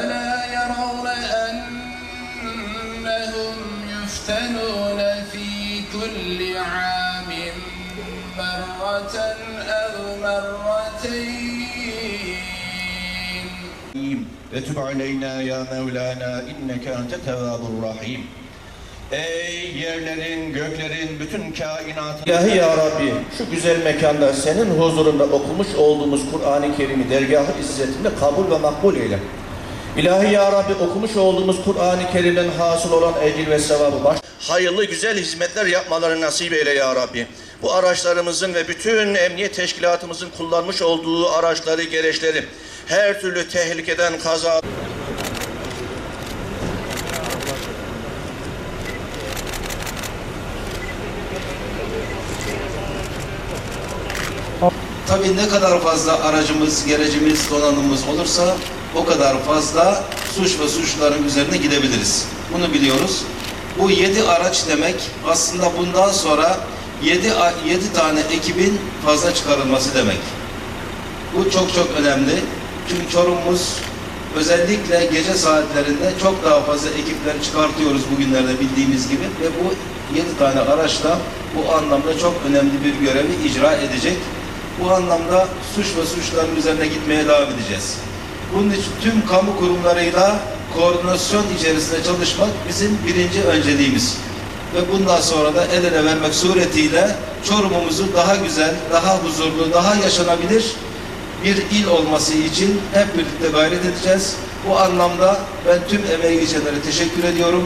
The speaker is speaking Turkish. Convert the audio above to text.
ألا يرون أنهم يفتنون في كل عام مرة أو مرة ve tub aleyna ya Mevlana inneke ente tevvabur rahim. Ey yerlerin, göklerin, bütün kainatın İlahi ya Rabbi, şu güzel mekanda senin huzurunda okumuş olduğumuz Kur'an-ı Kerim'i dergah-ı kabul ve makbul eyle. İlahi ya Rabbi okumuş olduğumuz Kur'an-ı Kerim'den hasıl olan ecil ve sevabı baş... Hayırlı güzel hizmetler yapmaları nasip eyle ya Rabbi. Bu araçlarımızın ve bütün emniyet teşkilatımızın kullanmış olduğu araçları, gereçleri her türlü tehlikeden kaza Tabii ne kadar fazla aracımız, gerecimiz, donanımımız olursa o kadar fazla suç ve suçların üzerine gidebiliriz. Bunu biliyoruz. Bu yedi araç demek aslında bundan sonra yedi, yedi tane ekibin fazla çıkarılması demek. Bu çok çok önemli. Çünkü Çorum'umuz özellikle gece saatlerinde çok daha fazla ekipler çıkartıyoruz bugünlerde bildiğimiz gibi ve bu yedi tane araçla bu anlamda çok önemli bir görevi icra edecek. Bu anlamda suç ve suçların üzerine gitmeye devam edeceğiz. Bunun için tüm kamu kurumlarıyla koordinasyon içerisinde çalışmak bizim birinci önceliğimiz. Ve bundan sonra da el ele vermek suretiyle Çorum'umuzu daha güzel, daha huzurlu, daha yaşanabilir bir il olması için hep birlikte gayret edeceğiz. Bu anlamda ben tüm emeği geçenlere teşekkür ediyorum.